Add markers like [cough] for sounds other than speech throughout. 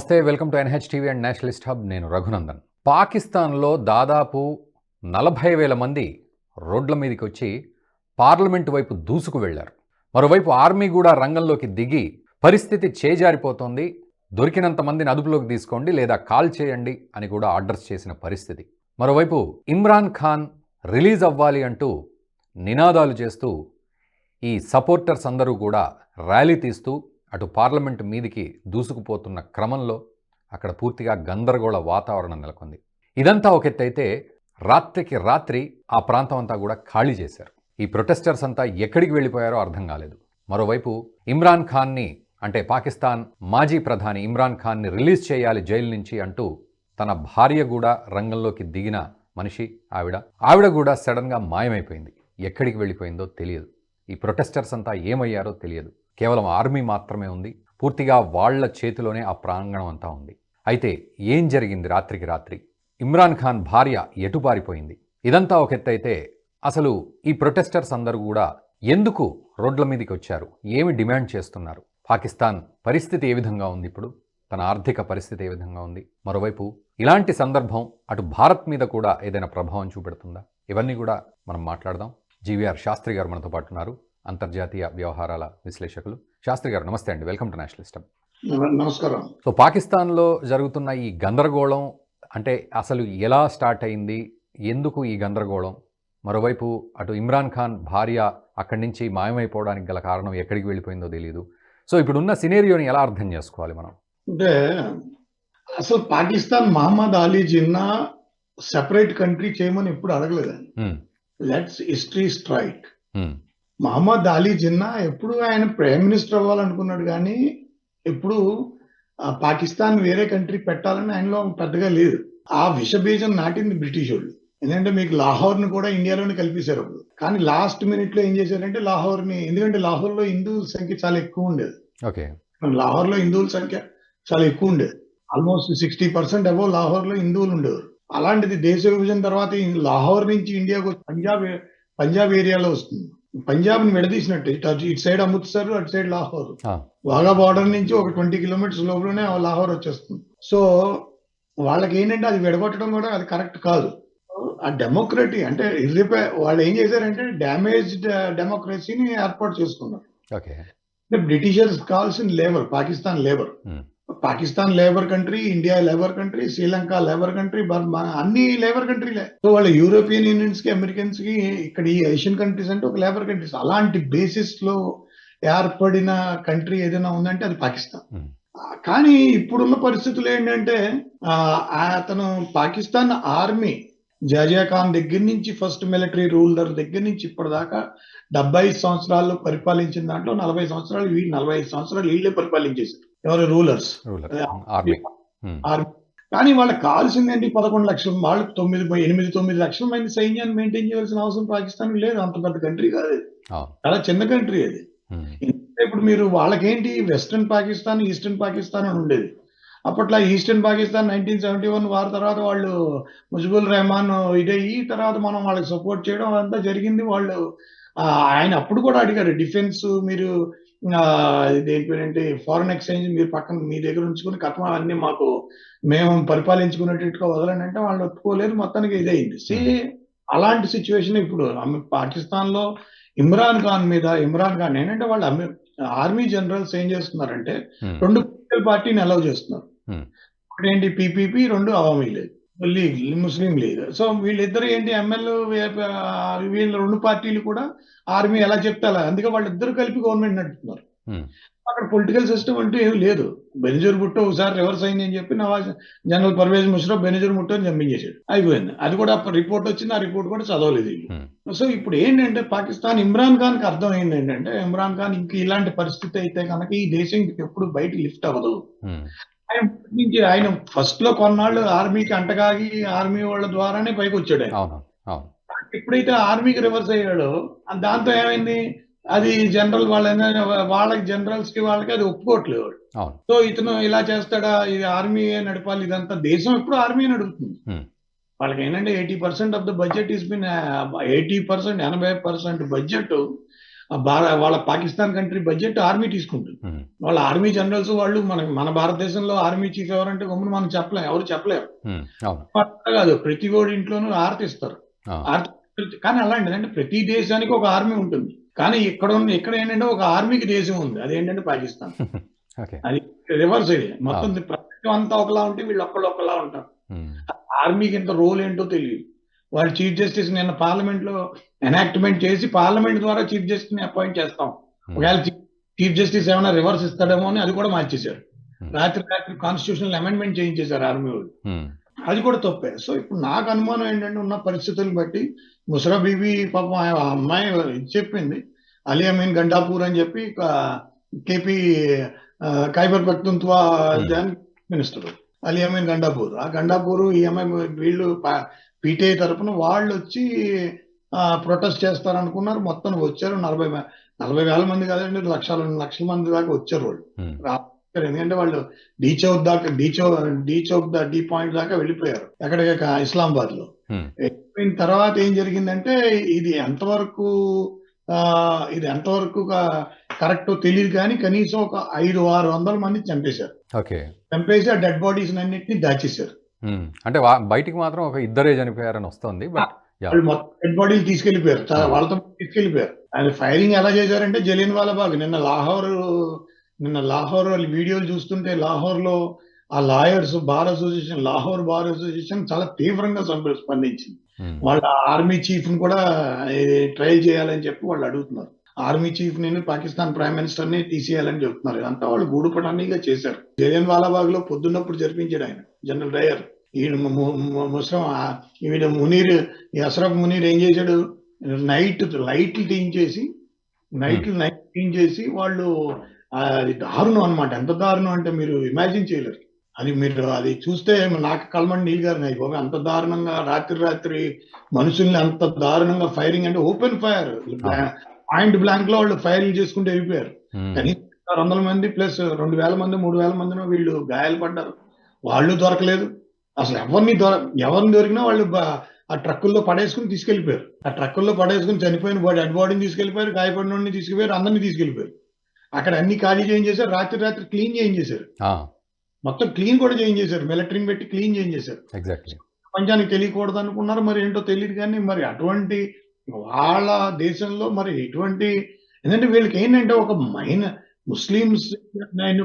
నమస్తే welcome to NH TV and nationalist hub. నేను రఘునందన్. పాకిస్తాన్లో దాదాపు నలభై వేల మంది రోడ్ల మీదకి వచ్చి పార్లమెంటు వైపు దూసుకు వెళ్ళారు మరోవైపు ఆర్మీ కూడా రంగంలోకి దిగి పరిస్థితి చేజారిపోతోంది. దొరికినంత మందిని అదుపులోకి తీసుకోండి లేదా కాల్ చేయండి అని కూడా ఆర్డర్స్ చేసిన పరిస్థితి. మరోవైపు ఇమ్రాన్ ఖాన్ రిలీజ్ అవ్వాలి అంటూ నినాదాలు చేస్తూ ఈ సపోర్టర్స్ అందరూ కూడా ర్యాలీ తీస్తూ అటు పార్లమెంటు మీదికి దూసుకుపోతున్న క్రమంలో అక్కడ పూర్తిగా గందరగోళ వాతావరణం నెలకొంది. ఇదంతా ఒక ఎత్తైతే రాత్రికి రాత్రి ఆ ప్రాంతం అంతా కూడా ఖాళీ చేశారు. ఈ ప్రొటెస్టర్స్ అంతా ఎక్కడికి వెళ్ళిపోయారో అర్థం కాలేదు. మరోవైపు ఇమ్రాన్ ఖాన్ని అంటే పాకిస్తాన్ మాజీ ప్రధాని ఇమ్రాన్ ఖాన్ని రిలీజ్ చేయాలి జైలు నుంచి అంటూ తన భార్య కూడా రంగంలోకి దిగిన మనిషి ఆవిడ. ఆవిడ కూడా సడన్గా మాయమైపోయింది. ఎక్కడికి వెళ్ళిపోయిందో తెలియదు. ఈ ప్రొటెస్టర్స్ అంతా ఏమయ్యారో తెలియదు. కేవలం ఆర్మీ మాత్రమే ఉంది. పూర్తిగా వాళ్ళ చేతిలోనే ఆ ప్రాంగణం అంతా ఉంది. అయితే ఏం జరిగింది రాత్రికి రాత్రి? ఇమ్రాన్ ఖాన్ భార్య ఎటుపారిపోయింది ఇదంతా ఒక ఎత్తైతే అసలు ఈ ప్రొటెస్టర్స్ అందరూ కూడా ఎందుకు రోడ్ల మీదకి వచ్చారు? ఏమి డిమాండ్ చేస్తున్నారు? పాకిస్తాన్ పరిస్థితి ఏ విధంగా ఉంది ఇప్పుడు? తన ఆర్థిక పరిస్థితి ఏ విధంగా ఉంది? మరోవైపు ఇలాంటి సందర్భం అటు భారత్ మీద కూడా ఏదైనా ప్రభావం చూపెడుతుందా? ఇవన్నీ కూడా మనం మాట్లాడదాం. జీవీఆర్ శాస్త్రి గారు మనతో పాటు ఉన్నారు. అంతర్జాతీయ వ్యవహారాల విశ్లేషకులు. శాస్త్రి గారు నమస్తే అండి. వెల్కమ్ టు నేషనలిస్టం నమ- నమస్కారం. సో పాకిస్తాన్లో జరుగుతున్న ఈ గందరగోళం అంటే అసలు ఎలా స్టార్ట్ అయింది? ఎందుకు ఈ గందరగోళం? మరోవైపు అటు ఇమ్రాన్ ఖాన్ భార్య అక్కడి నుంచి మాయమైపోవడానికి గల కారణం ఎక్కడికి వెళ్ళిపోయిందో తెలియదు సో ఇప్పుడున్న సినేరియోని ఎలా అర్థం చేసుకోవాలి మనం? అంటే అసలు పాకిస్తాన్ మహమ్మద్ అలీ జిన్నా సెపరేట్ కంట్రీ చేయమని ఎప్పుడు అడగలేదండి. Let's history straight. Um, Mohammad Ali Jinnah ఎప్పుడు ఆయన ప్రైమ్ మినిస్టర్ అవ్వాలనుకున్నాడు కానీ ఎప్పుడు పాకిస్తాన్ వేరే కంట్రీ పెట్టాలని ఆయనలో పెద్దగా లేదు. ఆ విషబీజం నాటింది బ్రిటిష్ వాళ్ళు. ఎందుకంటే మీకు లాహోర్ని కూడా ఇండియాలోనే కల్పించారు అప్పుడు. కానీ లాస్ట్ మినిట్లో ఏం చేశారంటే లాహోర్ని ఎందుకంటే లాహోర్లో హిందువుల సంఖ్య చాలా ఎక్కువ ఉండేది. ఓకే. లాహోర్లో హిందువుల సంఖ్య చాలా ఎక్కువ ఉండేది. ఆల్మోస్ట్ సిక్స్టీ పర్సెంట్ అబో లాహోర్లో హిందువులు ఉండేవారు. అలాంటిది దేశ విభజన తర్వాత లాహోర్ నుంచి ఇండియాకు పంజాబ్ పంజాబ్ ఏరియాలో వస్తుంది. పంజాబ్ని విడదీసినట్టు. ఇటు ఇటు సైడ్ అమృత్సర్ అటు సైడ్ లాహోర్. వాగా బార్డర్ నుంచి ఒక ట్వంటీ కిలోమీటర్స్ లోపలనే లాహోర్ వచ్చేస్తుంది. సో వాళ్ళకి ఏంటంటే అది విడగొట్టడం కూడా అది కరెక్ట్ కాదు. ఆ డెమోక్రటీ అంటే ఇర్రిపే వాళ్ళు ఏం చేశారంటే డ్యామేజ్డ్ డెమోక్రసీని ఏర్పాటు చేసుకున్నారు. బ్రిటిషర్స్ కావాల్సిన labour Pakistan labour. Pakistan labour country India labour country Sri Lanka labour country Burma అన్ని లేబర్ కంట్రీలే. సో వాళ్ళ యూరోపియన్ యూనియన్స్కి అమెరికన్స్కి ఇక్కడ ఈ ఏషియన్ కంట్రీస్ అంటే ఒక లేబర్ కంట్రీస్. అలాంటి బేసిస్లో ఏర్పడిన కంట్రీ ఏదైనా ఉందంటే అది పాకిస్తాన్. కానీ ఇప్పుడున్న పరిస్థితులు ఏంటంటే అతను పాకిస్తాన్ ఆర్మీ జాజియా ఖాన్ దగ్గర నుంచి ఫస్ట్ మిలిటరీ రూలర్ దగ్గర నుంచి ఇప్పటిదాకా డెబ్బై ఐదు సంవత్సరాలు పరిపాలించిన దాంట్లో నలభై సంవత్సరాలు వీళ్ళు నలభై ఐదు సంవత్సరాలు వీళ్ళే పరిపాలించేశారు. ఎవరు? రూలర్స్. రూలర్. ఆర్మీ. కానీ వాళ్ళకి కావాల్సింది ఏంటి పదకొండు లక్షలు. వాళ్ళు తొమ్మిది ఎనిమిది తొమ్మిది లక్షల మంది సైన్యాన్ని మెయింటైన్ చేయాల్సిన అవసరం పాకిస్తాన్ లేదు. అంత పెద్ద కంట్రీ కాదు చాలా చిన్న కంట్రీ అది. ఇప్పుడు మీరు వాళ్ళకేంటి? వెస్ట్రన్ పాకిస్తాన్ ఈస్టర్న్ పాకిస్తాన్ అని ఉండేది. అప్పట్లో eastern Pakistan nineteen seventy one వారి తర్వాత వాళ్ళు ముజిబుల్ రెహమాన్ ఇదయ్యి తర్వాత మనం వాళ్ళకి సపోర్ట్ చేయడం అంతా జరిగింది. వాళ్ళు ఆయన అప్పుడు కూడా అడిగారు డిఫెన్స్ మీరు ఇదేంటంటే ఫారెన్ ఎక్స్చేంజ్ మీరు పక్కన మీ దగ్గర ఉంచుకుని కథ అన్ని మాకు మేము పరిపాలించుకునేటట్టుగా వదలండి అంటే వాళ్ళు ఒప్పుకోలేదు మొత్తానికి ఇదయింది. సే అలాంటి సిచ్యువేషన్ ఇప్పుడు పాకిస్తాన్లో ఇమ్రాన్ ఖాన్ మీద ఇమ్రాన్ ఖాన్ ఏంటంటే వాళ్ళు ఆర్మీ జనరల్స్ ఏం చేస్తున్నారంటే రెండు పార్టీని అలౌ చేస్తున్నారు. ఒకటి ఏంటి పిపిపి రెండు Awami league league Muslim league. So వీళ్ళిద్దరు ఏంటి ఎమ్మెల్యే వీళ్ళ రెండు పార్టీలు కూడా ఆర్మీ ఎలా చెప్తే అలా అందుకే వాళ్ళిద్దరు కలిపి గవర్నమెంట్ నడుపుతున్నారు. అక్కడ పొలిటికల్ సిస్టమ్ అంటూ ఏం లేదు. బెనజర్ భుట్టో ఒకసారి రివర్స్ అయింది అని చెప్పి నవాజ్ జనరల్ పర్వేజ్ ముషరఫ్ బెనజర్ భుట్టో అని చంపించేశాడు. అయిపోయింది. అది కూడా రిపోర్ట్ వచ్చింది. ఆ రిపోర్ట్ కూడా చదవలేదు. సో ఇప్పుడు ఏంటంటే పాకిస్తాన్ ఇమ్రాన్ ఖాన్కి అర్థం అయింది ఏంటంటే ఇమ్రాన్ ఖాన్ ఇంక ఇలాంటి పరిస్థితి అయితే కనుక ఈ దేశం ఎప్పుడు బయట లిఫ్ట్ అవ్వదు. ఆయన ఫస్ట్ నుంచి ఆయన ఫస్ట్లో కొన్నాళ్ళు ఆర్మీకి అంటగాగి ఆర్మీ వాళ్ళ ద్వారానే పైకి వచ్చాడు ఎప్పుడైతే ఆర్మీకి రివర్స్ అయ్యాడో దాంతో ఏమైంది? అది జనరల్ వాళ్ళ వాళ్ళకి జనరల్స్కి వాళ్ళకి అది ఒప్పుకోవట్లేదు సో ఇతను ఇలా చేస్తాడా? ఇది ఆర్మీ నడపాలి? ఇదంతా దేశం ఎప్పుడు ఆర్మీ నడుపుతుంది. వాళ్ళకి ఏంటంటే eighty percent of the budget is been eighty percent ఎనభై పర్సెంట్ బడ్జెట్ ఆ భార వాళ్ళ పాకిస్తాన్ కంట్రీ బడ్జెట్ ఆర్మీ తీసుకుంటుంది. వాళ్ళ ఆర్మీ జనరల్స్ వాళ్ళు మన మన భారతదేశంలో ఆర్మీ చీఫ్ ఎవరంటే గమ్మున మనం చెప్పలేం ఎవరు అట్లా కాదు ప్రతి ఓడి ఇంట్లోనూ ఆర్తి ఇస్తారు. ఆ, ఆర్తి కానీ అలాంటిది అంటే ప్రతి దేశానికి ఒక ఆర్మీ ఉంటుంది. కానీ ఇక్కడ ఉన్న ఇక్కడ ఏంటంటే ఒక ఆర్మీకి దేశం ఉంది. అదేంటంటే పాకిస్తాన్. [laughs] ఓకే. రివర్స్ ఇది. మొత్తం ప్రపంచం అంతా ఒకలా ఉంటే వీళ్ళు ఒక్కళ్ళు ఒకలా ఉంటారు. ఆర్మీకి ఇంత రోల్ ఏంటో తెలియదు. వాళ్ళు చీఫ్ జస్టిస్ నిన్న పార్లమెంట్లో ఎనాక్ట్మెంట్ చేసి పార్లమెంట్ ద్వారా చీఫ్ జస్టిస్ని అపాయింట్ చేస్తాం. ఉమ్, ఒకవేళ చీఫ్ జస్టిస్ ఏమైనా రివర్స్ ఇస్తాడేమో అని అది కూడా మార్చేశారు. Hmm. రాత్రి రాత్రి కాన్స్టిట్యూషనల్ అమెండ్మెంట్ చేయించేశారు ఆర్మీ వాళ్ళు. ఉమ్, అది కూడా తప్పే. సో ఇప్పుడు నాకు అనుమానం ఏంటంటే ఉన్న పరిస్థితులను బట్టి ముసరా బీబీ పాపం ఆ అమ్మాయి చెప్పింది. అలీ అమీన్ గండాపూర్ అని చెప్పి కేపీ ఖైబర్ పఖ్తుంత్వా జాన్ మినిస్టర్. అలీ అమీన్ గండాపూర్. ఆ గండాపూర్ ఈ అమ్మాయి వీళ్ళు పీటీఐ తరపున వాళ్ళు వచ్చి ప్రొటెస్ట్ చేస్తారనుకున్నారు. మొత్తం వచ్చారు నలభై నలభై వేల మంది కాదండి లక్షల లక్షల మంది దాకా వచ్చారు వాళ్ళు. ఎందుకంటే వాళ్ళు డీ చౌక్ దాకా డీ చౌక్ డీ చౌక్ దా డీ పాయింట్ దాకా వెళ్ళిపోయారు. ఎక్కడికి ఇస్లామాబాద్లో వెళ్ళిపోయిన తర్వాత ఏం జరిగిందంటే ఇది ఎంతవరకు ఆ, ఇది ఎంతవరకు కరెక్ట్ తెలియదు కానీ కనీసం ఒక ఐదు ఆరు వందల మంది చంపేశారు. చంపేసి ఆ డెడ్ బాడీస్ అన్నింటినీ దాచేశారు. అంటే బయటికి మాత్రం ఒక ఇద్దరే చనిపోయారని వస్తుంది బట్ వాళ్ళు మొత్తం డెడ్ బాడీలు తీసుకెళ్ళిపోయారు. వాళ్ళతో తీసుకెళ్ళిపోయారు ఆయన ఫైరింగ్ ఎలా చేశారంటే జలియన్ వాలా బాగ్. నిన్న లాహోర్ నిన్న లాహోర్ వాళ్ళ వీడియోలు చూస్తుంటే లాహోర్లో ఆ lawyers bar association Lahore bar association చాలా తీవ్రంగా సంప- స్పందించింది వాళ్ళ ఆర్మీ చీఫ్ని కూడా ట్రయల్ చేయాలని చెప్పి వాళ్ళు అడుగుతున్నారు. ఆర్మీ చీఫ్ని పాకిస్తాన్ ప్రైమ్ మినిస్టర్ని తీసేయాలని చెప్తున్నారు. ఇదంతా వాళ్ళు గూడుపటానిగా చేశారు. జలియన్ వాలాబాగ్లో పొద్దున్నప్పుడు జరిపించాడు ఆయన జనరల్ డయర్. ఈయన ముస్లిం ఈయన మునీర్ ఈ అసరఫ్ మునీర్ ఏం చేశాడు? నైట్ లైట్లు తీయించేసి నైట్ నైట్ తీయించేసి వాళ్ళు అది దారుణం అన్నమాట. ఎంత దారుణం అంటే మీరు ఇమాజిన్ చేయలేరు. అది మీరు అది చూస్తే నాకు కలమండి నీళ్ళు గారు బాబు అంత దారుణంగా రాత్రి రాత్రి మనుషుల్ని అంత దారుణంగా ఫైరింగ్ అంటే ఓపెన్ ఫైర్ పాయింట్ బ్లాంక్లో వాళ్ళు ఫైరింగ్ చేసుకుంటూ వెళ్ళిపోయారు ఆరు వందల మంది ప్లస్ రెండు వేల మంది మూడు వేల మందినో వీళ్ళు గాయాలు పడ్డారు. వాళ్ళు దొరకలేదు. అసలు ఎవరిని దొర ఎవరిని దొరికినా వాళ్ళు ఆ ట్రక్కుల్లో పడేసుకుని తీసుకెళ్ళిపోయారు ఆ ట్రక్కుల్లో పడేసుకుని చనిపోయిన బాడీ డెడ్ బాడీని తీసుకెళ్ళిపోయారు గాయపడిన వాడిని తీసుకెళ్ళిపోయారు అందరినీ తీసుకెళ్ళిపోయారు అక్కడ అన్ని ఖాళీ చేయించేశారు రాత్రి రాత్రి క్లీన్ చేయించేశారు. మొత్తం క్లీన్ కూడా చేయించేశారు. మిలిటరీని పెట్టి క్లీన్ చేయించేశారు. ఎగ్జాక్ట్లీ ప్రపంచానికి తెలియకూడదు అనుకున్నారు మరి ఏంటో తెలియదు కానీ మరి అటువంటి వాళ్ళ దేశంలో మరి ఎటువంటి ఎందుకంటే వీళ్ళకి ఏంటంటే ఒక మైన ముస్లిమ్స్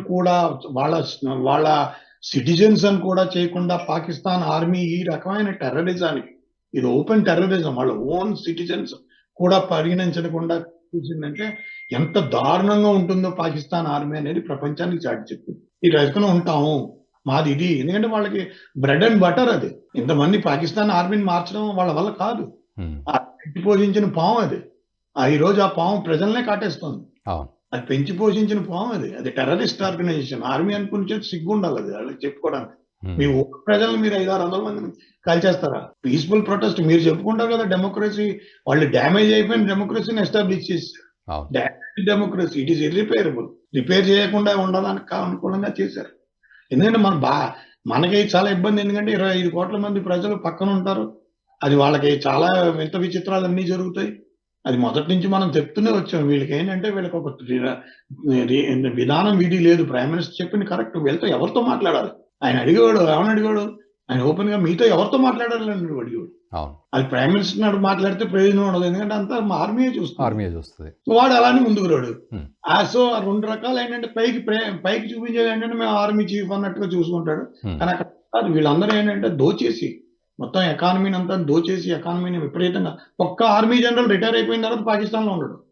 కూడా వాళ్ళ వాళ్ళ సిటిజన్స్ అని కూడా చేయకుండా పాకిస్తాన్ ఆర్మీ ఈ రకమైన టెర్రరిజానికి ఇది ఓపెన్ టెర్రరిజం వాళ్ళ ఓన్ సిటిజన్స్ కూడా పరిగణించకుండా చూసిందంటే ఎంత దారుణంగా ఉంటుందో పాకిస్తాన్ ఆర్మీ అనేది ప్రపంచానికి చాటి చెప్పింది ఈ రకంగా ఉంటాము. మాది ఇది. ఎందుకంటే వాళ్ళకి బ్రెడ్ అండ్ బటర్ అది. ఇంతమంది పాకిస్తాన్ ఆర్మీని మార్చడం వాళ్ళ వల్ల కాదు. పెంచి పోషించిన పాము అది. ఆ ఈ రోజు ఆ పాము ప్రజల్నే కాటేస్తుంది. అది పెంచి పోషించిన పాము అది. అది టెర్రరిస్ట్ ఆర్గనైజేషన్. ఆర్మీ అనుకుని సిగ్గు ఉండాలి అది వాళ్ళకి చెప్పుకోవడానికి. మీ ఊరు ప్రజలు మీరు ఐదు ఆరు వందల మందిని కాల్చేస్తారా పీస్ఫుల్ ప్రొటెస్ట్. మీరు చెప్పుకుంటారు కదా డెమోక్రసీ వాళ్ళు డ్యామేజ్ అయిపోయిన డెమోక్రసీని ఎస్టాబ్లిష్ చేశారు damage democracy. It is irreparable. Repair చేయకుండా ఉండడానికి అనుకూలంగా చేశారు. ఎందుకంటే మన బా మనకి చాలా ఇబ్బంది. ఎందుకంటే ఇరవై ఐదు కోట్ల మంది ప్రజలు పక్కన ఉంటారు అది వాళ్ళకి చాలా వింత విచిత్రాలు అన్నీ జరుగుతాయి. అది మొదటి నుంచి మనం చెప్తూనే వచ్చాం. వీళ్ళకి ఏంటంటే వీళ్ళకి ఒక విధానం విధి లేదు. ప్రైమ్ మినిస్టర్ చెప్పింది కరెక్ట్. వీళ్ళతో ఎవరితో మాట్లాడాలి? ఆయన అడిగేవాడు ఏమని అడిగాడు ఆయన ఓపెన్గా మీతో ఎవరితో మాట్లాడాలి అని అడిగాడు అది ప్రైమ్ మినిస్టర్ నాడు మాట్లాడితే ప్రయోజనం ఉండదు. ఎందుకంటే అంతా ఆర్మీయే చూస్తుంది. ఆర్మీ చూస్తుంది. వాడు అలానే ముందుకు రాడు. ఆ సో రెండు రకాలు ఏంటంటే పైకి పైకి చూపించేది ఏంటంటే మేము ఆర్మీ చీఫ్ అన్నట్టుగా చూసుకుంటాడు. కానీ అక్కడ వీళ్ళందరూ ఏంటంటే దోచేసి మొత్తం ఎకానమీని అంతా దోచేసి ఎకానమీని విపరీతంగా ఒక్క ఆర్మీ జనరల్ రిటైర్ అయిపోయిన తర్వాత పాకిస్తాన్లో ఉండడు.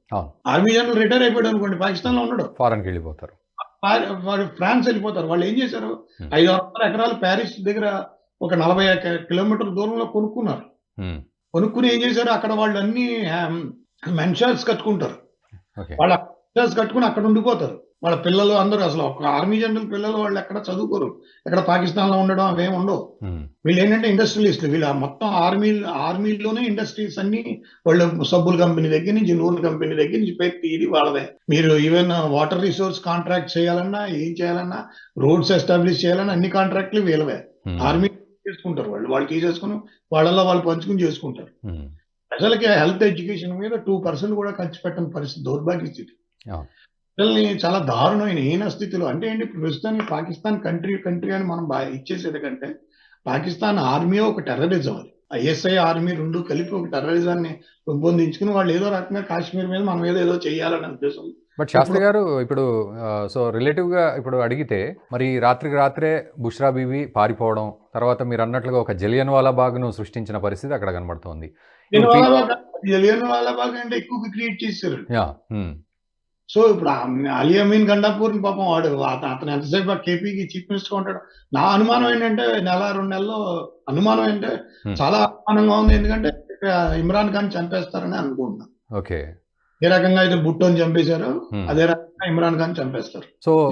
ఆర్మీ జనరల్ రిటైర్ అయిపోయాడు అనుకోండి పాకిస్తాన్లో ఉండడు ఫారెన్కి వెళ్ళిపోతారు. ఫ్రాన్స్ వెళ్ళిపోతారు. వాళ్ళు ఏం చేశారు. ఐదు వందల ఎకరాలు ప్యారిస్ దగ్గర ఒక నలభై కి- కిలోమీటర్ల దూరంలో కొనుక్కున్నారు. కొనుక్కుని ఏం చేశారు? అక్కడ వాళ్ళు అన్ని మెన్షాల్స్ కట్టుకుంటారు. వాళ్ళ మెన్షాల్స్ కట్టుకుని అక్కడ ఉండిపోతారు. వాళ్ళ పిల్లలు అందరూ అసలు ఒక ఆర్మీ జనరల్ పిల్లలు వాళ్ళు ఎక్కడ చదువుకోరు. ఎక్కడ పాకిస్తాన్లో ఉండడం అవేం ఉండవు. వీళ్ళు ఏంటంటే ఇండస్ట్రియలిస్టులు. వీళ్ళ మొత్తం ఆర్మీ ఆర్మీలోనే ఇండస్ట్రీస్ అన్ని వాళ్ళు సబ్బుల కంపెనీ దగ్గర నుంచి నూనె కంపెనీ దగ్గర నుంచి పెట్టి ఇది వాళ్ళదే. మీరు ఈవెన్ వాటర్ రిసోర్స్ కాంట్రాక్ట్ చేయాలన్నా ఏం చేయాలన్నా రోడ్స్ ఎస్టాబ్లిష్ చేయాలన్నా అన్ని కాంట్రాక్ట్లు వీళ్ళవే. ఆర్మీ చేసుకుంటారు వాళ్ళు. వాళ్ళు తీసేసుకుని వాళ్ళలో వాళ్ళు పంచుకుని చేసుకుంటారు. ప్రజలకి హెల్త్ ఎడ్యుకేషన్ మీద టూ పర్సెంట్ కూడా ఖర్చు పెట్టని పరిస్థితి దౌర్భాగ్య స్థితి. పిల్లల్ని చాలా దారుణమైన హీన స్థితిలో అంటే ఏంటి ప్రస్తుతానికి పాకిస్తాన్ కంట్రీ కంట్రీ అని మనం బాగా ఇచ్చేసేది కంటే పాకిస్తాన్ ఆర్మీ ఒక టెర్రరిజం అది. ఐఎస్ఐ ఆర్మీ రెండు కలిపి ఒక టెర్రరిజాన్ని రూపొందించుకుని వాళ్ళు ఏదో రకంగా కాశ్మీర్ మీద మనం ఏదో ఏదో చేయాలని ఉద్దేశం. బట్ శాస్త్రి గారు ఇప్పుడు సో రిలేటివ్గా ఇప్పుడు అడిగితే మరి రాత్రికి రాత్రే బుష్రా బీవి పారిపోవడం తర్వాత మీరు అన్నట్లుగా ఒక జలియన్ వాలా బాగ్ను సృష్టించిన పరిస్థితి అక్కడ కనబడుతోంది. ఇప్పుడు వాళ్ళ బాగా అంటే ఎక్కువ క్రియేట్ చేశారు సో ఇప్పుడు అలీ అమీన్ గండాపూర్ పాపం వాడు అత- అతను ఎంతసేపు ఆ కేపీకి చీఫ్ మినిస్టర్ ఉంటాడు. నా అనుమానం ఏంటంటే నెల రెండు నెలల్లో అనుమానం ఏంటంటే. చాలా అనుమానంగా ఉంది. ఎందుకంటే ఇమ్రాన్ ఖాన్ చంపేస్తారని అనుకుంటున్నాను ఓకే. ఏ రకంగా అయితే బుట్టోని చంపేశారో. అదే రకంగా ఇమ్రాన్ ఖాన్ చంపేస్తారు. సో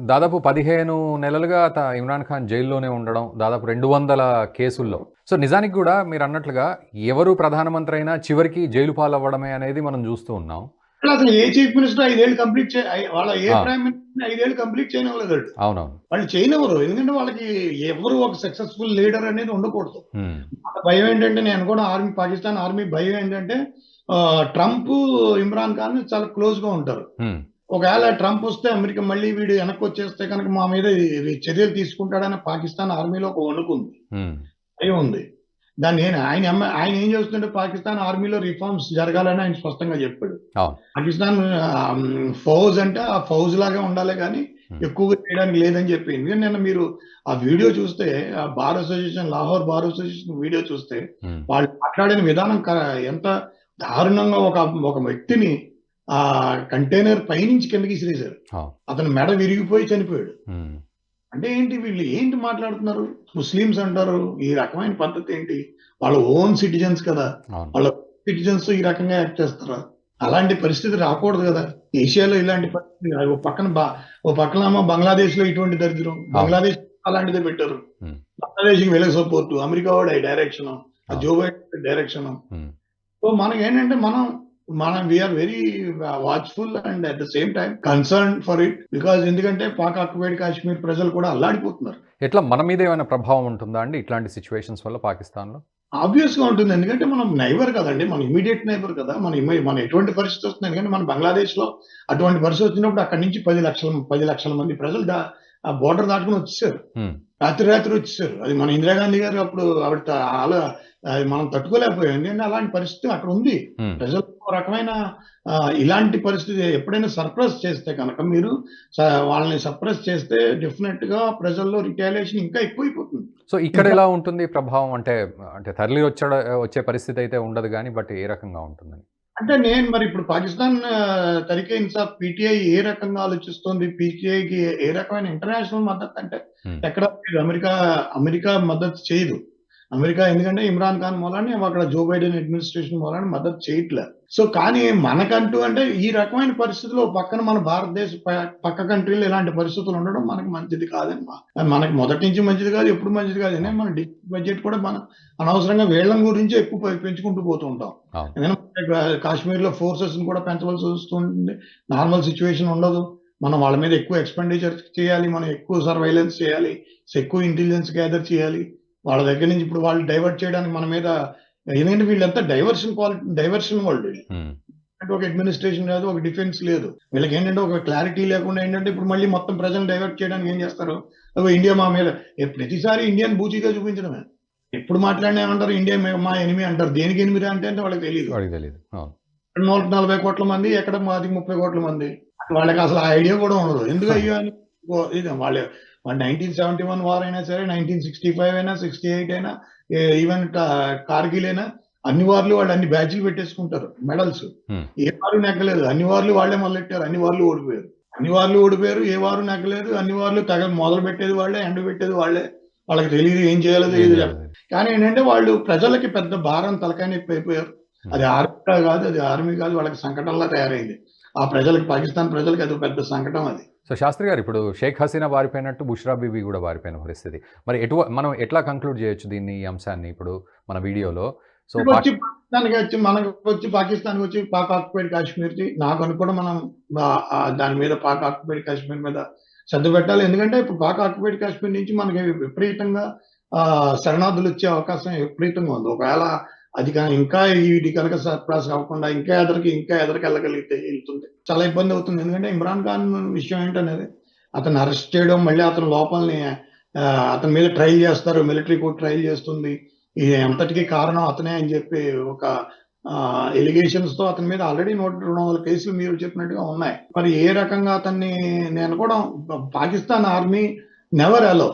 దాదాపు పదిహేను నెలలుగా ఇమ్రాన్ ఖాన్ జైల్లోనే ఉండడం దాదాపు రెండు వందల కేసుల్లో. సో నిజానికి కూడా మీరు అన్నట్లుగా ఎవరు ప్రధానమంత్రి అయినా చివరికి జైలు పాలవ్వడమే అనేది మనం చూస్తూ ఉన్నాం. అసలు ఏ చీఫ్ మినిస్టర్ ఐదేళ్ళు కంప్లీట్ చే వాళ్ళ ఏ. ప్రైమ్ మినిస్టర్ ఐదేళ్ళు కంప్లీట్ చేయనివ్వలేదు వాళ్ళు. అవునవును. వాళ్ళు చేయనివ్వరు. ఎందుకంటే వాళ్ళకి ఎవరు ఒక సక్సెస్ఫుల్ లీడర్ అనేది ఉండకూడదు. భయం ఏంటంటే నేను కూడా ఆర్మీ పాకిస్తాన్ ఆర్మీ భయం ఏంటంటే ట్రంప్ ఇమ్రాన్ ఖాన్ చాలా క్లోజ్గా ఉంటారు ఒకవేళ ట్రంప్ వస్తే అమెరికా మళ్ళీ వీడు వెనక్కి వచ్చేస్తే కనుక మా మీద చర్యలు తీసుకుంటాడని పాకిస్తాన్ ఆర్మీలో ఒక వణుకుంది. భయం ఉంది. దాన్ని నేను ఆయన ఆయన ఏం చేస్తుంటే పాకిస్తాన్ ఆర్మీలో రిఫార్మ్స్ జరగాలని ఆయన స్పష్టంగా చెప్పాడు. పాకిస్తాన్ ఫౌజ్ అంటే ఆ ఫౌజ్ లాగా ఉండాలి కానీ. ఎక్కువగా చేయడానికి లేదని చెప్పి ఎందుకంటే నిన్న మీరు ఆ వీడియో చూస్తే ఆ bar association Lahore bar association video చూస్తే వాళ్ళు మాట్లాడిన విధానం ఎంత దారుణంగా ఒక ఒక వ్యక్తిని ఆ కంటైనర్ పైనుంచి కిందకి విసిరేశారు. అతను మెడ విరిగిపోయి చనిపోయాడు అంటే ఏంటి వీళ్ళు ఏంటి మాట్లాడుతున్నారు? ముస్లిమ్స్ అంటారు ఈ రకమైన పద్ధతి ఏంటి? వాళ్ళ ఓన్ సిటిజన్స్ కదా. వాళ్ళ సిటిజన్స్ ఈ రకంగా యాక్ట్ చేస్తారా? అలాంటి పరిస్థితి రాకూడదు కదా. ఏషియాలో ఇలాంటి పరిస్థితి ఓ పక్కన ఓ పక్కన బంగ్లాదేశ్లో ఇటువంటి దరిద్రం. బంగ్లాదేశ్ అలాంటిదే పెట్టారు. బంగ్లాదేశ్కి వెళ్ళే సపోర్ట్. అమెరికా వాడు direction. Joe Biden direction. So మనకి ఏంటంటే మనం మనం we are very watchful and at the same time concern for it because ఎందుకంటే పాక్ ఆక్యుపైడ్ కాశ్మీర్ ప్రజలు కూడా అల్లాడిపోతున్నారు. ఎట్లా మన మీద ఏమైనా ప్రభావం ఉంటుందా అండి ఇట్లాంటి సిచ్యువేషన్స్ వల్ల పాకిస్తాన్లో? ఆబ్వియస్గా ఉంటుంది. ఎందుకంటే మనం నైబర్ కదండి. మన ఇమీడియట్ నైబర్ కదా. మన మన ఎటువంటి పరిస్థితి వస్తుంది? ఎందుకంటే మన బంగ్లాదేశ్లో అటువంటి పరిస్థితి వచ్చినప్పుడు అక్కడి నుంచి పది లక్షల పది లక్షల మంది ప్రజలు ఆ బోర్డర్ దాటుకుని వచ్చేసారు. రాత్రి రాత్రి వచ్చేసారు. అది మన ఇందిరాగాంధీ గారు అప్పుడు ఆవిడ అలా మనం తట్టుకోలేకపోయాం. ఎందుకంటే అలాంటి పరిస్థితి అక్కడ ఉంది. ప్రజలు రకమైన ఇలాంటి పరిస్థితి ఎప్పుడైనా సర్ప్రైజ్ చేస్తే కనుక మీరు వాళ్ళని సర్ప్రైజ్ చేస్తే డెఫినెట్గా ప్రజల్లో రిటాలియేషన్ ఇంకా ఎక్కువైపోతుంది సో ఇక్కడ ఎలా ఉంటుంది ప్రభావం అంటే అంటే తరలి వచ్చాడ వచ్చే పరిస్థితి అయితే ఉండదు కానీ బట్ ఏ రకంగా ఉంటుంది అంటే నేను మరి ఇప్పుడు పాకిస్తాన్ తరికే ఇన్సాఫ్ పీటీఐ ఏ రకంగా ఆలోచిస్తుంది పీటీఐకి ఏ రకమైన ఇంటర్నేషనల్ మద్దతు అంటే Hmm. ఎక్కడ. అమెరికా అమెరికా మద్దతు చేయదు అమెరికా ఎందుకంటే ఇమ్రాన్ ఖాన్ మూలాన్ని అక్కడ జో బైడెన్ అడ్మినిస్ట్రేషన్ మూలాన్ని మద్దతు చేయట్లే. సో కానీ మనకంటూ అంటే ఈ రకమైన పరిస్థితుల్లో పక్కన మన భారతదేశ పక్క కంట్రీలో ఇలాంటి పరిస్థితులు ఉండడం మనకి మంచిది కాదమ్మా మనకి మొదటి నుంచి మంచిది కాదు ఎప్పుడు మంచిది కాదు. మన బడ్జెట్ కూడా మనం అనవసరంగా వీళ్ళని గురించి ఎక్కువ పెంచుకుంటూ పోతూ ఉంటాం. కాశ్మీర్లో ఫోర్సెస్ కూడా పెంచవలసి వస్తుంది నార్మల్ సిచ్యువేషన్ ఉండదు. మనం వాళ్ళ మీద ఎక్కువ ఎక్స్పెండిచర్ చేయాలి మనం ఎక్కువ సర్వైలెన్స్ చేయాలి ఎక్కువ ఇంటెలిజెన్స్ గ్యాదర్ చేయాలి. వాళ్ళ దగ్గర నుంచి ఇప్పుడు వాళ్ళు డైవర్ట్ చేయడానికి మన మీద ఎందుకంటే వీళ్ళంతా డైవర్షన్ క్వాలిటీ డైవర్షన్ వాళ్ళు. ఉమ్, అంటే ఒక అడ్మినిస్ట్రేషన్ లేదు ఒక డిఫెన్స్ లేదు. వీళ్ళకి ఏంటంటే ఒక క్లారిటీ లేకుండా ఏంటంటే ఇప్పుడు మళ్ళీ మొత్తం ప్రజలు డైవర్ట్ చేయడానికి ఏం చేస్తారు? ఇండియా మా మీద ప్రతిసారి ఇండియన్ బూచిగా చూపించడమే. ఎప్పుడు మాట్లాడినా ఏమంటారు? ఇండియా మే- ఎనిమి అంటారు. దేనికి ఎనిమిది అంటే అంటే వాళ్ళకి తెలియదు నూట నలభై కోట్ల మంది ఎక్కడ మాది ముప్పై కోట్ల మంది. వాళ్ళకి అసలు ఆ ఐడియా కూడా ఉండదు. ఎందుకు అయ్యో అని? ఇది వాళ్ళ. నైన్టీన్ సెవెంటీ వన్ వార్ అయినా సరే నైన్టీన్ సిక్స్టీ ఫైవ్ అయినా సిక్స్టీ ఎయిట్ అయినా ఈవెన్ కార్గిల్ అయినా అన్ని వార్లు వాళ్ళు అన్ని బ్యాచ్లు పెట్టేసుకుంటారు మెడల్స్. ఏ వారు నెగ్గలేదు అన్ని వార్లు వాళ్ళే మొదలెట్టారు. అన్ని వార్లు ఓడిపోయారు. అన్ని వార్లు ఓడిపోయారు. ఏ వారు నెగ్గలేదు అన్ని వార్లు తగ మొదలు పెట్టేది వాళ్ళే ఎండ పెట్టేది వాళ్ళే. వాళ్ళకి తెలియదు ఏం చేయాలో తెలియదు? కానీ ఏంటంటే వాళ్ళు ప్రజలకి పెద్ద భారం తలకాయ నొప్పి అయిపోయారు. అది ఆర్మీ కాదు అది ఆర్మీ కాదు. వాళ్ళకి సంకటంలా తయారైంది. ఆ ప్రజలకు పాకిస్తాన్ ప్రజలకు అది పెద్ద సంకటం అది. సో శాస్త్రి గారు ఇప్పుడు షేక్ హసీనా వారిపోయినట్టు బుష్రా బీబీ కూడా వారిపోయిన పరిస్థితి. మరి ఎటు మనం ఎట్లా కంక్లూడ్ చేయొచ్చు దీన్ని ఈ అంశాన్ని ఇప్పుడు మన వీడియోలో? సో వచ్చి పాకిస్తాన్కి వచ్చి మనకు వచ్చి పాకిస్తాన్కి వచ్చి పాక్ ఆక్యుపైడ్ కాశ్మీర్కి నాకు అని కూడా మనం దాని మీద పాక్ ఆక్యుపైడ్ కాశ్మీర్ మీద శ్రద్ధ పెట్టాలి. ఎందుకంటే ఇప్పుడు పాక్ ఆక్యుపైడ్ కాశ్మీర్ నుంచి మనకి విపరీతంగా శరణార్థులు వచ్చే అవకాశం విపరీతంగా ఉంది. ఒకవేళ అది కానీ ఇంకా ఇది కనుక సర్ప్రాస్ అవ్వకుండా ఇంకా ఎదరికి ఇంకా ఎదరికి వెళ్ళగలిగితే వెళ్తుంది. చాలా ఇబ్బంది అవుతుంది. ఎందుకంటే ఇమ్రాన్ ఖాన్ విషయం ఏంటనేది అతను అరెస్ట్ చేయడం మళ్ళీ అతను లోపలని అతని మీద ట్రయల్ చేస్తారు మిలిటరీ కోర్ట్ ట్రయల్ చేస్తుంది. ఇది ఎంతటికీ కారణం అతనే అని చెప్పి ఒక ఎలిగేషన్స్తో అతని మీద ఆల్రెడీ నూట రెండు వందల కేసులు మీరు చెప్పినట్టుగా ఉన్నాయి. మరి ఏ రకంగా అతన్ని నేను కూడా Pakistan army never allow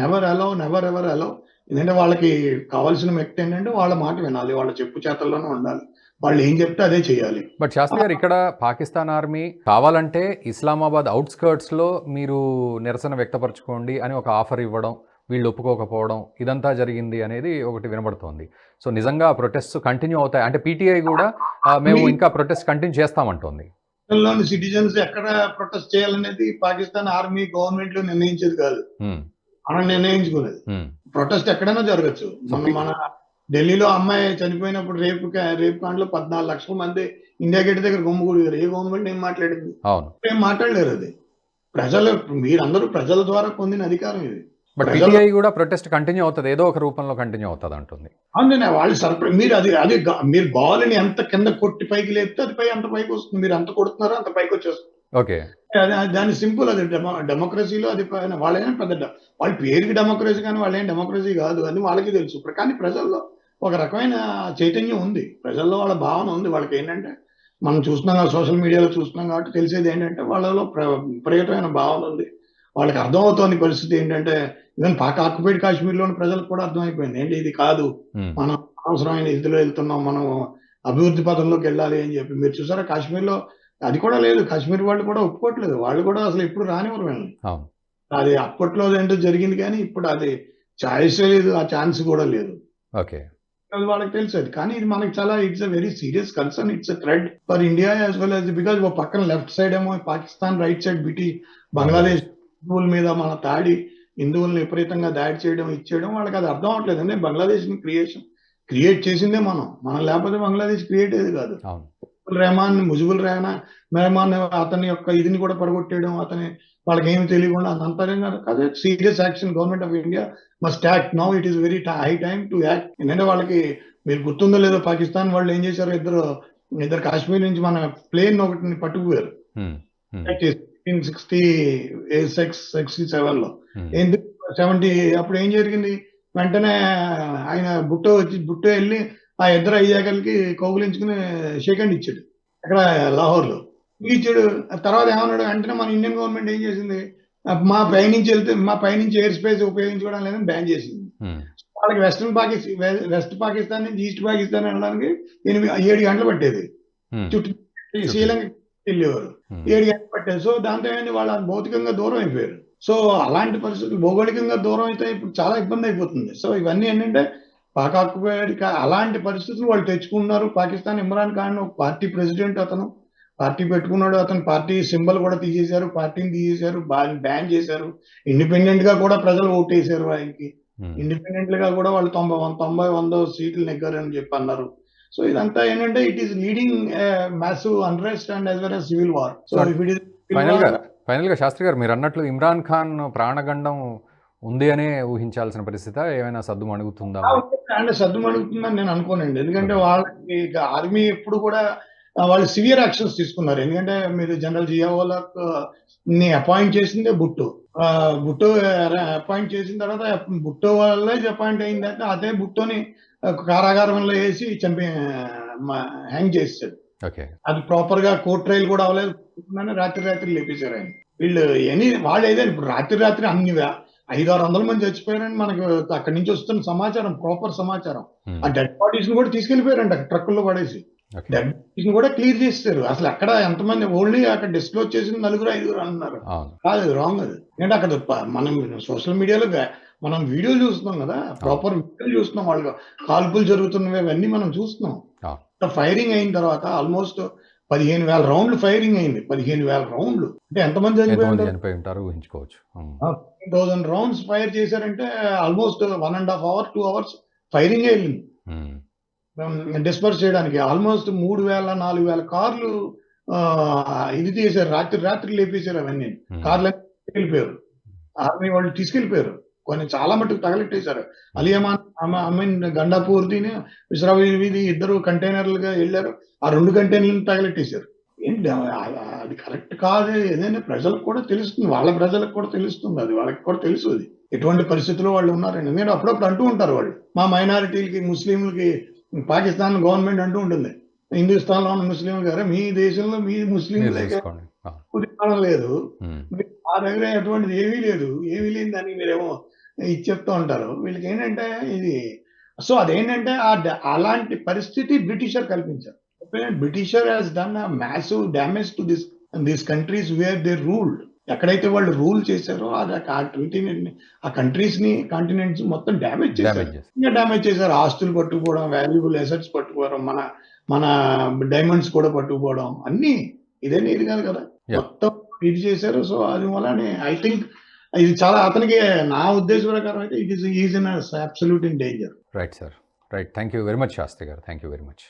never allow never ever allow ఎందుకంటే వాళ్ళకి కావాల్సిన వ్యక్తి ఏంటంటే వాళ్ళ మాట వినాలి వాళ్ళ చెప్పు చేతల్లోనే ఉండాలి. వాళ్ళు ఏం చెప్తే అదే చేయాలి. బట్ శాస్త్రి గారు ఇక్కడ పాకిస్తాన్ ఆర్మీ కావాలంటే ఇస్లామాబాద్ అవుట్స్కర్ట్స్లో మీరు నిరసన వ్యక్తపరచుకోండి అని ఒక ఆఫర్ ఇవ్వడం వీళ్ళు ఒప్పుకోకపోవడం ఇదంతా జరిగింది అనేది ఒకటి వినబడుతోంది. సో నిజంగా ప్రొటెస్ట్ కంటిన్యూ అవుతాయి. అంటే పీటీఐ కూడా మేము ఇంకా ప్రొటెస్ట్ కంటిన్యూ చేస్తామంటోంది. లోని సిటిజన్స్ ఎక్కడ ప్రొటెస్ట్ చేయాలనేది పాకిస్తాన్ ఆర్మీ గవర్నమెంట్లో నిర్ణయించేది కాదు. ఉమ్, మనం నిర్ణయించుకునేది. ఉమ్, ప్రొటెస్ట్ ఎక్కడైనా జరగచ్చు. మన మన ఢిల్లీలో అమ్మాయి చనిపోయినప్పుడు రేపు రేపు కాండలో పద్నాలుగు లక్షల మంది ఇండియా గేట్ దగ్గర గుమ్మగూడారు ఏ గవర్నమెంట్ ఏం మాట్లాడింది? ఏం మాట్లాడలేరు అది. ప్రజలు మీరందరూ ప్రజల ద్వారా పొందిన అధికారం ఇది. బట్ ప్రజలు- పీటీఐ కూడా ప్రొటెస్ట్ కంటిన్యూ అవుతుంది. ఏదో ఒక రూపంలో కంటిన్యూ అవుతుంది అంటుంది. అవునండి వాళ్ళు సర్ప్రైజ్ మీరు అది అది మీరు బాల్ని ఎంత కింద కొట్టి పైకి లేపితే అది పై అంత పైకి వస్తుంది. మీరు ఎంత కొడుతున్నారో అంత పైకి వచ్చేస్తుంది. ఓకే దాని సింపుల్ అది డెమో డెమోక్రసీలో అది వాళ్ళైనా పెద్ద వాళ్ళ పేరుకి డెమోక్రసీ కానీ వాళ్ళేం డెమోక్రసీ కాదు అని వాళ్ళకి తెలుసు. కానీ ప్రజల్లో ఒక రకమైన చైతన్యం ఉంది. ప్రజల్లో వాళ్ళ భావన ఉంది. వాళ్ళకి ఏంటంటే మనం చూస్తున్నాం సోషల్ మీడియాలో చూస్తున్నాం కాబట్టి తెలిసేది ఏంటంటే వాళ్ళలో ప్ర విపరీతమైన భావన ఉంది. వాళ్ళకి అర్థమవుతోంది పరిస్థితి ఏంటంటే ఈవెన్ పాక్ ఆక్యుపైడ్ కాశ్మీర్లోని ప్రజలకు కూడా అర్థమైపోయింది. ఏంటి ఇది కాదు? మనం అవసరమైన ఇదిలో వెళ్తున్నాం. మనం అభివృద్ధి పథంలోకి వెళ్ళాలి అని చెప్పి. మీరు చూసారా కాశ్మీర్లో అది కూడా లేదు. కాశ్మీర్ వాళ్ళు కూడా ఒప్పుకోవట్లేదు. వాళ్ళు కూడా అసలు ఎప్పుడు రానివ్వరు అవును. అది అప్పట్లో ఏంటో జరిగింది కానీ ఇప్పుడు అది ఛాయిస్ లేదు ఆ ఛాన్స్ కూడా లేదు. ఓకే. అది వాళ్ళకి తెలుసు అది. కానీ ఇది మనకి చాలా it's a very serious concern it's a threat for India as well as because ఓ పక్కన లెఫ్ట్ సైడ్ ఏమో పాకిస్తాన్ రైట్ సైడ్ బిటి బంగ్లాదేశ్ హిందువుల మీద మన దాడి హిందువుల్ని విపరీతంగా దాడి చేయడం ఇచ్చేయడం వాళ్ళకి అది అర్థం అవట్లేదు అంటే బంగ్లాదేశ్ క్రియేషన్ క్రియేట్ చేసిందే మనం. మనం లేకపోతే బంగ్లాదేశ్ క్రియేట్ అయ్యేది కాదు రెహమాన్ ముజిబుల్ రెహనా మెహమాన్ అతని యొక్క ఇదిని కూడా పడగొట్టేయడం అతని వాళ్ళకి ఏమి తెలియకుండా అంతరంగా అదే serious action government of India must act now it is very high time to act ఎందుకంటే వాళ్ళకి మీరు గుర్తుందో లేదో పాకిస్తాన్ వాళ్ళు ఏం చేశారు ఇద్దరు ఇద్దరు కాశ్మీర్ నుంచి మన ప్లేన్ ఒకటిని పట్టుకుపోయారు. సిక్స్టీ సిక్స్ సిక్స్టీ సెవెన్లో. ఉమ్, ఎందుకు? సెవెంటీ అప్పుడు ఏం జరిగింది? వెంటనే ఆయన బుట్టో వచ్చి బుట్టో వెళ్ళి ఆ ఇద్దరు అయ్యాకలకి కౌగులించుకుని షేక్ హ్యాండ్ ఇచ్చాడు అక్కడ లాహోర్లో ఇచ్చాడు తర్వాత ఏమన్నాడు వెంటనే మన ఇండియన్ గవర్నమెంట్ ఏం చేసింది? మా పైనుంచి వెళ్తే మా పైనుంచి ఎయిర్ స్పేస్ ఉపయోగించుకోవడం లేదని బ్యాన్ చేసింది. వాళ్ళకి వెస్ట్రన్ పాకిస్తాన్ వెస్ట్ పాకిస్తాన్ నుంచి ఈస్ట్ పాకిస్తాన్ వెళ్ళడానికి ఎనిమిది ఏడు గంటలు పట్టేది. చుట్టూ శ్రీలంక వెళ్ళేవారు. ఏడు గంటలు పట్టారు సో దాంతో ఏంటి వాళ్ళ భౌతికంగా దూరం అయిపోయారు. సో అలాంటి పరిస్థితులు భౌగోళికంగా దూరం అయితే ఇప్పుడు చాలా ఇబ్బంది అయిపోతుంది. సో ఇవన్నీ ఏంటంటే పాక్ ఆక్యుపైడ్ కా- అలాంటి పరిస్థితులు వాళ్ళు తెచ్చుకున్నారు పాకిస్తాన్ ఇమ్రాన్ ఖాన్ పార్టీ ప్రెసిడెంట్ అతను. పార్టీ పెట్టుకున్నాడు అతను. పార్టీ సింబల్ కూడా తీసేశారు. పార్టీని తీసేశారు. బ్యాన్ చేశారు. ఇండిపెండెంట్గా కూడా ప్రజలు ఓటేశారు ఆయనకి. ఇండిపెండెంట్గా కూడా వాళ్ళు తొంభై తొంభై వంద సీట్లు నెగ్గారని చెప్పి అన్నారు సో ఇదంతా ఏంటంటే it is leading massive unrest and as well civil war. So ఫైనల్గా ఫైనల్గా శాస్త్రి గారు మీరు అన్నట్లు ఇమ్రాన్ ఖాన్ ప్రాణగండం ఉంది అనే ఊహించాల్సిన పరిస్థితి. ఏమైనా సద్దు మణుగుతుందా అంటే సర్దు అడుగుతుందని నేను అనుకోనండి. ఎందుకంటే వాళ్ళకి ఆర్మీ ఎప్పుడు కూడా వాళ్ళు సివియర్ యాక్షన్స్ తీసుకున్నారు. ఎందుకంటే మీరు జనరల్ జియావాలక్ని అపాయింట్ చేసిందే బుట్టు. బుట్టు అపాయింట్ చేసిన తర్వాత బుట్టో వల్లే అపాయింట్ అయిందంటే అదే బుట్టోని కారాగారంలో వేసి చంపి హ్యాంగ్ ఓకే. అది ప్రాపర్గా కోర్ట్ ట్రయల్ కూడా అవ్వలేదు. అని రాత్రి రాత్రి లేపేశారు ఆయన. వీళ్ళు ఎనీ వాళ్ళు ఏదైనా ఇప్పుడు రాత్రి రాత్రి అన్ని వే- ఐదు ఆరు వందల మంది చచ్చిపోయారని మనకు అక్కడి నుంచి వస్తున్న సమాచారం ప్రాపర్ సమాచారం. ఉమ్, ఆ డెడ్ బాడీస్ని కూడా తీసుకెళ్ళిపోయారంట ట్రక్కుల్లో పడేసి. డెడ్ బాడీస్ని కూడా క్లియర్ చేస్తారు అసలు అక్కడ ఎంతమంది ఓన్లీ అక్కడ డిస్క్లోజ్ చేసిన నలుగురు ఐదుగురు అంటున్నారు అవును. కాదు రాంగ్ అది. ఎందుకంటే అక్కడ మనం సోషల్ మీడియాలో మనం వీడియోలు చూస్తున్నాం కదా ప్రాపర్ వీడియోలు చూస్తున్నాం వాళ్ళు కాల్పులు జరుగుతున్నవి అవన్నీ మనం చూస్తున్నాం. ఫైరింగ్ అయిన తర్వాత ఆల్మోస్ట్ పదిహేను వేల రౌండ్లు ఫైరింగ్ అయింది. పదిహేను వేల రౌండ్లు. అంటే ఎంతమంది చనిపోయి ఉంటారు? ఊహించుకోవచ్చు. థౌసండ్ రౌండ్స్ ఫైర్ చేశారంటే almost one and half hour two hours firing వెళ్ళింది. డిస్పర్స్ చేయడానికి ఆల్మోస్ట్ మూడు వేల నాలుగు వేల కార్లు ఇది చేశారు రాత్రి రాత్రి లేపేశారు అవన్నీ. కార్లు వెళ్ళిపోయారు ఆర్మీ వాళ్ళు తీసుకెళ్ళిపోయారు కొన్ని చాలా మటుకు తగలెట్టేశారు. అలియమాన్ ఐ మీన్ గండాపూర్తిని విశ్రా వీధి ఇద్దరు కంటైనర్లుగా వెళ్ళారు. ఆ రెండు కంటైనర్లను తగలెట్టేశారు. ఏంటి అది కరెక్ట్ కాదు? ఏదైనా ప్రజలకు కూడా తెలుస్తుంది. వాళ్ళ ప్రజలకు కూడా తెలుస్తుంది. అది వాళ్ళకి కూడా తెలుసు అది. ఎటువంటి పరిస్థితుల్లో వాళ్ళు ఉన్నారని. ఎందుకంటే అప్పుడప్పుడు అంటూ ఉంటారు వాళ్ళు. మా మైనారిటీలకి ముస్లింలకి పాకిస్తాన్ గవర్నమెంట్ అంటూ ఉంటుంది. హిందుస్థాన్లో ఉన్న ముస్లింలు గారు మీ దేశంలో మీ మీరు ఉద్యమం లేదు. ఆ దగ్గర ఎటువంటిది ఏమీ లేదు. ఏమీ లేని దానికి మీరేమో ఇది చెప్తూ ఉంటారు. వీళ్ళకి ఏంటంటే ఇది సో అదేంటంటే అలాంటి పరిస్థితి బ్రిటిషర్ కల్పించారు. Britisher has done massive damage to this this countries where they ruled ఎక్కడైతే వాళ్ళు రూల్ చేశారో అది ఆ కాంటినెంట్ ఆ కంట్రీస్ని కాంటినెంట్స్ మొత్తం డ్యామేజ్ చేశారు. ఇంకా డ్యామేజ్ చేశారు. ఆస్తులు పట్టుకుపోవడం వాల్యుబుల్ అసెట్స్ పట్టుకోవడం మన మన డైమండ్స్ కూడా పట్టుకుపోవడం అన్ని ఇది కాదు కదా. Yeah. మొత్తం ఇది చేశారు. సో అది వల్లనే ఐ థింక్ ఇది చాలా అతనికి నా ఉద్దేశం ప్రకారం అయితే it is is in absolute in danger right sir right thank you very much Shastri garu. Thank you very much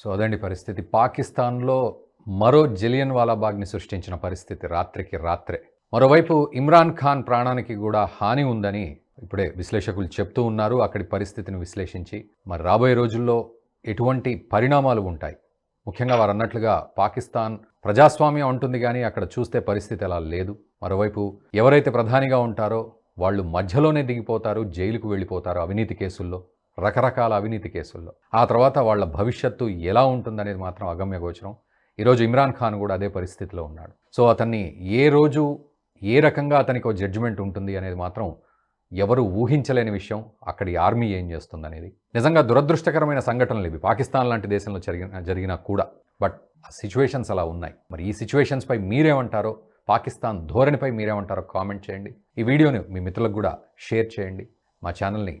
so అదండి పరిస్థితి. పాకిస్తాన్లో మరో జలియన్ వాలాబాగ్ని సృష్టించిన పరిస్థితి రాత్రికి రాత్రే. మరోవైపు ఇమ్రాన్ ఖాన్ ప్రాణానికి కూడా హాని ఉందని ఇప్పుడే విశ్లేషకులు చెప్తూ ఉన్నారు. అక్కడి పరిస్థితిని విశ్లేషించి. మరి రాబోయే రోజుల్లో ఎటువంటి పరిణామాలు ఉంటాయి? ముఖ్యంగా వారు అన్నట్లుగా పాకిస్తాన్ ప్రజాస్వామ్యం ఉంటుంది కానీ అక్కడ చూస్తే పరిస్థితి అలా లేదు. మరోవైపు ఎవరైతే ప్రధానిగా ఉంటారో వాళ్ళు మధ్యలోనే దిగిపోతారు జైలుకు వెళ్ళిపోతారు అవినీతి కేసుల్లో రకరకాల అవినీతి కేసుల్లో. ఆ తర్వాత వాళ్ళ భవిష్యత్తు ఎలా ఉంటుందనేది మాత్రం అగమ్య గోచరం. ఈరోజు ఇమ్రాన్ ఖాన్ కూడా అదే పరిస్థితిలో ఉన్నాడు. సో అతన్ని ఏ రోజు ఏ రకంగా అతనికి ఒక జడ్జిమెంట్ ఉంటుంది అనేది మాత్రం ఎవరు ఊహించలేని విషయం అక్కడి ఆర్మీ ఏం చేస్తుందనేది. నిజంగా దురదృష్టకరమైన సంఘటనలు ఇవి. పాకిస్తాన్ లాంటి దేశంలో జరిగిన జరిగినా కూడా. బట్ ఆ సిచ్యువేషన్స్ అలా ఉన్నాయి. మరి ఈ సిచ్యువేషన్స్పై మీరేమంటారో పాకిస్తాన్ ధోరణిపై మీరేమంటారో కామెంట్ చేయండి. ఈ వీడియోని మీ మిత్రులకు కూడా షేర్ చేయండి. మా ఛానల్ని